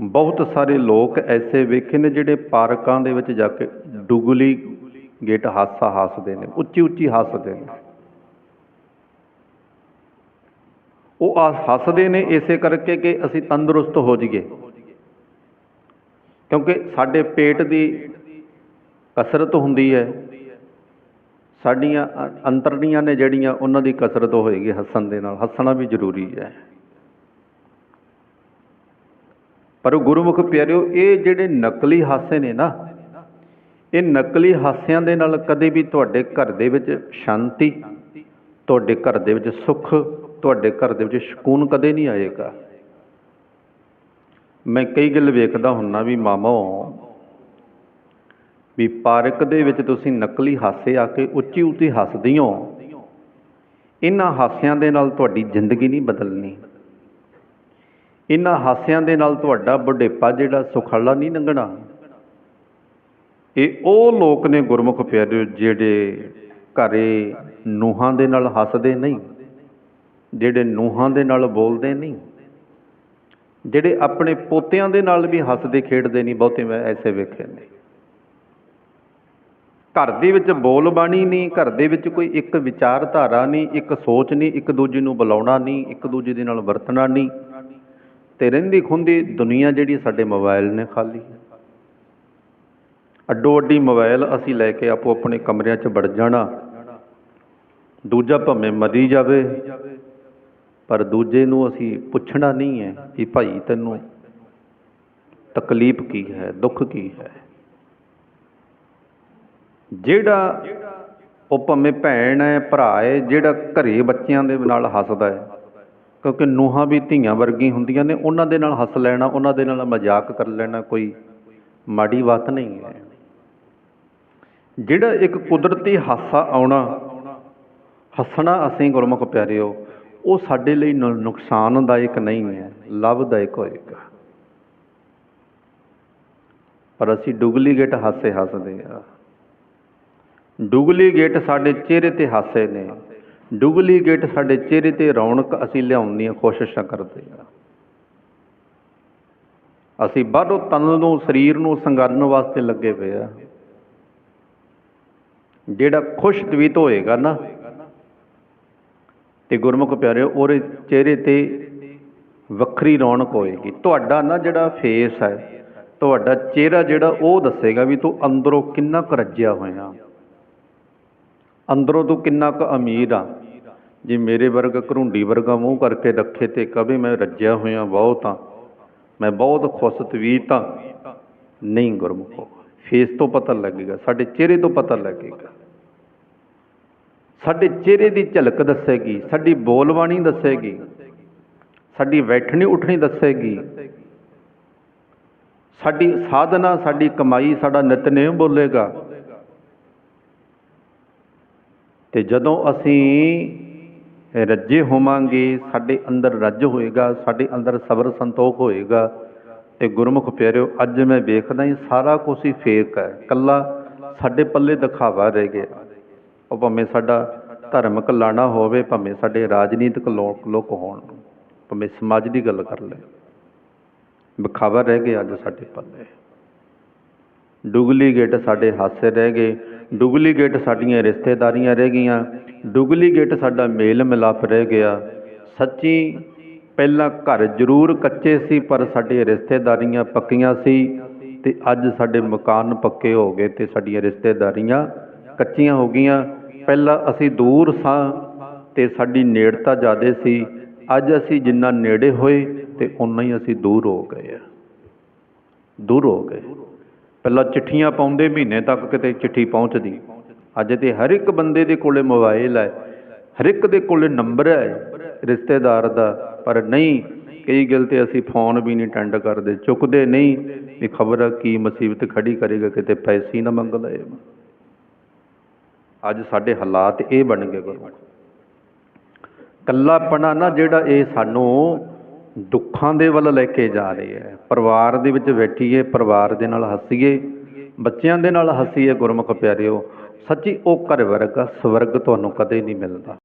ਬਹੁਤ ਸਾਰੇ ਲੋਕ ਐਸੇ ਵੇਖੇ ਨੇ ਜਿਹੜੇ ਪਾਰਕਾਂ ਦੇ ਵਿੱਚ ਜਾ ਕੇ ਡੁਗਲੀ ਗੇਟ ਹਾਸਾ ਹੱਸਦੇ ਨੇ, ਉੱਚੀ ਉੱਚੀ ਹੱਸਦੇ ਨੇ। ਉਹ ਹੱਸਦੇ ਨੇ ਇਸੇ ਕਰਕੇ ਕਿ ਅਸੀਂ ਤੰਦਰੁਸਤ ਹੋ ਜਾਈਏ। ਕਿਉਂਕਿ ਸਾਡੇ ਪੇਟ ਦੀ ਕਸਰਤ ਹੁੰਦੀ ਹੈ। ਸਾਡੀਆਂ ਅ- ਅੰਤਰਣੀਆਂ ਨੇ ਜਿਹੜੀਆਂ, ਉਹਨਾਂ ਦੀ ਕਸਰਤ ਹੋਏਗੀ ਹੱਸਣ ਦੇ ਨਾਲ। ਹੱਸਣਾ ਵੀ ਜ਼ਰੂਰੀ ਹੈ। ਪਰ ਗੁਰਮੁਖ ਪਿਆਰਿਓ, ਇਹ ਜਿਹੜੇ ਨਕਲੀ ਹਾਸੇ ਨੇ ਨਾ, ਇਹ ਨਕਲੀ ਹਾਸਿਆਂ ਦੇ ਨਾਲ ਕਦੇ ਵੀ ਤੁਹਾਡੇ ਘਰ ਦੇ ਵਿੱਚ ਸ਼ਾਂਤੀ, ਤੁਹਾਡੇ ਘਰ ਦੇ ਵਿੱਚ ਸੁੱਖ, ਤੁਹਾਡੇ ਘਰ ਦੇ ਵਿੱਚ ਸਕੂਨ ਕਦੇ ਨਹੀਂ ਆਏਗਾ। ਮੈਂ ਕਈ ਗੱਲ ਵੇਖਦਾ ਹੁੰਨਾ ਵੀ ਮਾਮਾ, ਵੀ ਪਾਰਕ ਦੇ ਵਿੱਚ ਤੁਸੀਂ ਨਕਲੀ ਹਾਸੇ ਆ ਕੇ ਉੱਚੀ ਉੱਚੀ ਹੱਸਦੇ ਹੋ, ਇਹਨਾਂ ਹਾਸਿਆਂ ਦੇ ਨਾਲ ਤੁਹਾਡੀ ਜ਼ਿੰਦਗੀ ਨਹੀਂ ਬਦਲਣੀ। ਇਹਨਾਂ ਹਾਸਿਆਂ ਦੇ ਨਾਲ ਤੁਹਾਡਾ ਬੁਢੇਪਾ ਜਿਹੜਾ ਸੁਖਾਲਾ ਨਹੀਂ ਲੰਘਣਾ ਇਹ ਉਹ ਲੋਕ ਨੇ ਗੁਰਮੁਖ ਪਿਆਰਿਓ ਜਿਹੜੇ ਘਰੇ ਨੂਹਾਂ ਦੇ ਨਾਲ ਹੱਸਦੇ ਨਹੀਂ, ਜਿਹੜੇ ਨੂਹਾਂ ਦੇ ਨਾਲ ਬੋਲਦੇ ਨਹੀਂ, ਜਿਹੜੇ ਆਪਣੇ ਪੋਤਿਆਂ ਦੇ ਨਾਲ ਵੀ ਹੱਸਦੇ ਖੇਡਦੇ ਨਹੀਂ, ਬਹੁਤੇ ਮੈਂ ਐਸੇ ਵੇਖੇ ਨੇ। ਘਰ ਦੇ ਵਿੱਚ ਬੋਲ ਬਾਣੀ ਨਹੀਂ, ਘਰ ਦੇ ਵਿੱਚ ਕੋਈ ਇੱਕ ਵਿਚਾਰਧਾਰਾ ਨਹੀਂ, ਇੱਕ ਸੋਚ ਨਹੀਂ, ਇੱਕ ਦੂਜੇ ਨੂੰ ਬੁਲਾਉਣਾ ਨਹੀਂ, ਇੱਕ ਦੂਜੇ ਦੇ ਨਾਲ ਵਰਤਣਾ ਨਹੀਂ। ਤੇ ਰਹਿੰਦੀ ਖੁੰਦੀ ਦੁਨੀਆ ਜਿਹੜੀ ਸਾਡੇ ਮੋਬਾਈਲ ਨੇ ਖਾਲੀ ਅੱਡੋ ਅੱਡੀ ਮੋਬਾਈਲ ਅਸੀਂ ਲੈ ਕੇ ਆਪੋ ਆਪਣੇ ਕਮਰਿਆਂ 'ਚ ਵੜ ਜਾਣਾ। ਦੂਜਾ ਭਾਵੇਂ ਮਰੀ ਜਾਵੇ, ਪਰ ਦੂਜੇ ਨੂੰ ਅਸੀਂ ਪੁੱਛਣਾ ਨਹੀਂ ਹੈ ਕਿ ਭਾਈ ਤੈਨੂੰ ਤਕਲੀਫ ਕੀ ਹੈ, ਦੁੱਖ ਕੀ ਹੈ। ਜਿਹੜਾ ਉਹ ਭਾਵੇਂ ਭੈਣ ਹੈ, ਭਰਾ ਹੈ, ਜਿਹੜਾ ਘਰੇ ਬੱਚਿਆਂ ਦੇ ਨਾਲ ਹੱਸਦਾ ਹੈ ਕਿਉਂਕਿ ਨੂੰਹਾਂ ਵੀ ਧੀਆਂ ਵਰਗੀ ਹੁੰਦੀਆਂ ਨੇ, ਉਹਨਾਂ ਦੇ ਨਾਲ ਹੱਸ ਲੈਣਾ, ਉਹਨਾਂ ਦੇ ਨਾਲ ਮਜ਼ਾਕ ਕਰ ਲੈਣਾ ਕੋਈ ਮਾੜੀ ਬਾਤ ਨਹੀਂ ਹੈ। ਜਿਹੜਾ ਇੱਕ ਕੁਦਰਤੀ ਹਾਸਾ ਆਉਣਾ, ਹੱਸਣਾ ਅਸੀਂ ਗੁਰਮੁਖ ਪਿਆਰਿਓ, ਉਹ ਸਾਡੇ ਲਈ ਨੁ- ਨੁਕਸਾਨਦਾਇਕ ਨਹੀਂ ਹੈ, ਲਾਭਦਾਇਕ ਹੋਏਗਾ। ਪਰ ਅਸੀਂ ਡੁਗਲੀਗੇਟ ਹਾਸੇ ਹੱਸਦੇ ਆ ਡੁਗਲੀਗੇਟ ਸਾਡੇ ਚਿਹਰੇ ਤੇ ਹਾਸੇ ਨੇ। ਡੁਪਲੀਕੇਟ ਸਾਡੇ ਚਿਹਰੇ ਤੇ ਰੌਣਕ ਅਸੀਂ ਲਿਆਉਣ ਦੀਆਂ ਕੋਸ਼ਿਸ਼ਾਂ ਕਰਦੇ ਹਾਂ। ਅਸੀਂ ਬਾਹਰੋਂ ਤਨ ਨੂੰ, ਸਰੀਰ ਨੂੰ ਸੰਗਾਰਨ ਵਾਸਤੇ ਲੱਗੇ ਪਏ ਆ ਜਿਹੜਾ ਖੁਸ਼ ਤਵੀਤ ਹੋਏਗਾ ਨਾ, ਤੇ ਗੁਰਮੁਖ ਪਿਆਰਿਓ, ਉਹਦੇ ਚਿਹਰੇ ਤੇ ਵੱਖਰੀ ਰੌਣਕ ਹੋਏਗੀ। ਤੁਹਾਡਾ ਨਾ ਜਿਹੜਾ ਫੇਸ ਹੈ, ਤੁਹਾਡਾ ਚਿਹਰਾ ਜਿਹੜਾ, ਉਹ ਦੱਸੇਗਾ ਵੀ ਤੂੰ ਅੰਦਰੋਂ ਕਿੰਨਾ ਕੁ ਰੱਜਿਆ ਹੋਇਆ। ਅੰਦਰੋਂ ਤੂੰ ਕਿੰਨਾ ਕੁ ਅਮੀਰ ਆ। ਜੇ ਮੇਰੇ ਵਰਗਾ ਘਰੁੰਡੀ ਵਰਗਾ ਮੂੰਹ ਕਰਕੇ ਰੱਖੇ ਤੇ ਕਵੇ ਮੈਂ ਰੱਜਿਆ ਹੋਇਆ ਬਹੁਤ ਆ ਮੈਂ ਬਹੁਤ ਖੁਸ਼ ਤਵੀਤ ਆ ਨਹੀਂ ਗੁਰਮੁਖੋ ਫੇਸ ਤੋਂ ਪਤਾ ਲੱਗੇਗਾ, ਸਾਡੇ ਚਿਹਰੇ ਤੋਂ ਪਤਾ ਲੱਗੇਗਾ। ਸਾਡੇ ਚਿਹਰੇ ਦੀ ਝਲਕ ਦੱਸੇਗੀ, ਸਾਡੀ ਬੋਲਬਾਣੀ ਦੱਸੇਗੀ, ਸਾਡੀ ਬੈਠਣੀ ਉੱਠਣੀ ਦੱਸੇਗੀ। ਸਾਡੀ ਸਾਧਨਾ, ਸਾਡੀ ਕਮਾਈ, ਸਾਡਾ ਨਿਤਨੇਮ ਬੋਲੇਗਾ। ਤੇ ਜਦੋਂ ਅਸੀਂ ਰੱਜੇ ਹੋਵਾਂਗੇ, ਸਾਡੇ ਅੰਦਰ ਰੱਜ ਹੋਏਗਾ, ਸਾਡੇ ਅੰਦਰ ਸਬਰ ਸੰਤੋਖ ਹੋਏਗਾ। ਤੇ ਗੁਰਮੁਖ ਪਿਆਰਿਓ, ਅੱਜ ਮੈਂ ਵੇਖਦਾ ਹੀ ਸਾਰਾ ਕੁਝ ਹੀ ਫੇਕ ਹੈ। ਕੱਲਾ ਸਾਡੇ ਪੱਲੇ ਦਿਖਾਵਾ ਰਹਿ ਗਿਆ। ਉਹ ਭਾਵੇਂ ਸਾਡਾ ਧਰਮਕ ਲਾਣਾ ਹੋਵੇ, ਭਾਵੇਂ ਸਾਡੇ ਰਾਜਨੀਤਿਕ ਲੋਕ ਲੋਕ ਹੋਣ, ਭਾਵੇਂ ਸਮਾਜ ਦੀ ਗੱਲ ਕਰ ਲੈ ਵਿਖਾਵਾ ਰਹਿ ਗਿਆ ਅੱਜ ਸਾਡੇ ਪੱਲੇ। ਡੁਗਲੀਗੇਟ ਸਾਡੇ ਹਾਸੇ ਰਹਿ ਗਏ। ਡੁਗਲੀਗੇਟ ਸਾਡੀਆਂ ਰਿਸ਼ਤੇਦਾਰੀਆਂ ਰਹਿ ਗਈਆਂ। ਡੁਗਲੀਗੇਟ ਸਾਡਾ ਮੇਲ ਮਿਲਾਪ ਰਹਿ ਗਿਆ। ਸੱਚੀ ਪਹਿਲਾਂ ਘਰ ਜ਼ਰੂਰ ਕੱਚੇ ਸੀ, ਪਰ ਸਾਡੇ ਰਿਸ਼ਤੇਦਾਰੀਆਂ ਪੱਕੀਆਂ ਸੀ ਤੇ ਅੱਜ ਸਾਡੇ ਮਕਾਨ ਪੱਕੇ ਹੋ ਗਏ ਤੇ ਸਾਡੀਆਂ ਰਿਸ਼ਤੇਦਾਰੀਆਂ ਕੱਚੀਆਂ ਹੋ ਗਈਆਂ। ਪਹਿਲਾਂ ਅਸੀਂ ਦੂਰ ਸਾਂ ਤੇ ਸਾਡੀ ਨੇੜਤਾ ਜ਼ਿਆਦੇ ਸੀ, ਅੱਜ ਅਸੀਂ ਜਿੰਨਾ ਨੇੜੇ ਹੋਏ ਤੇ ਉਨਾ ਹੀ ਅਸੀਂ ਦੂਰ ਹੋ ਗਏ ਆ। ਦੂਰ ਹੋ ਗਏ। ਪਹਿਲਾਂ ਚਿੱਠੀਆਂ ਪਾਉਂਦੇ ਮਹੀਨੇ ਤੱਕ ਕਿਤੇ ਚਿੱਠੀ ਪਹੁੰਚਦੀ। ਅੱਜ ਤੇ ਹਰ ਇੱਕ ਬੰਦੇ ਦੇ ਕੋਲੇ ਮੋਬਾਈਲ ਹੈ, ਹਰ ਇੱਕ ਦੇ ਕੋਲੇ ਨੰਬਰ ਹੈ ਰਿਸ਼ਤੇਦਾਰ ਦਾ, ਪਰ ਨਹੀਂ, ਕਈ ਗੱਲ ਤੇ ਅਸੀਂ ਫੋਨ ਵੀ ਨਹੀਂ ਅਟੈਂਡ ਕਰਦੇ, ਚੁੱਕਦੇ ਨਹੀਂ ਵੀ ਖਬਰ ਕੀ ਮੁਸੀਬਤ ਖੜੀ ਕਰੇਗਾ, ਕਿਤੇ ਪੈਸੇ ਨਾ ਮੰਗ ਲਏ। ਅੱਜ ਸਾਡੇ ਹਾਲਾਤ ਇਹ ਬਣ ਗਏ ਗੁਰੂ। ਕੱਲਾਪਣਾ ਨਾ ਜਿਹੜਾ ਇਹ ਸਾਨੂੰ ਦੁੱਖਾਂ ਦੇ ਵੱਲ ਲੈ ਕੇ ਜਾ ਰਹੀ ਹੈ। ਪਰਿਵਾਰ ਦੇ ਵਿੱਚ ਬੈਠੀਏ, ਪਰਿਵਾਰ ਦੇ ਨਾਲ ਹੱਸੀਏ, ਬੱਚਿਆਂ ਦੇ ਨਾਲ ਹੱਸੀਏ, ਗੁਰਮੁਖ ਪਿਆਰਿਓ ਸੱਚੀ ਉਹ ਘਰ ਵਰਗਾ ਸਵਰਗ ਤੁਹਾਨੂੰ ਕਦੇ ਨਹੀਂ ਮਿਲਦਾ।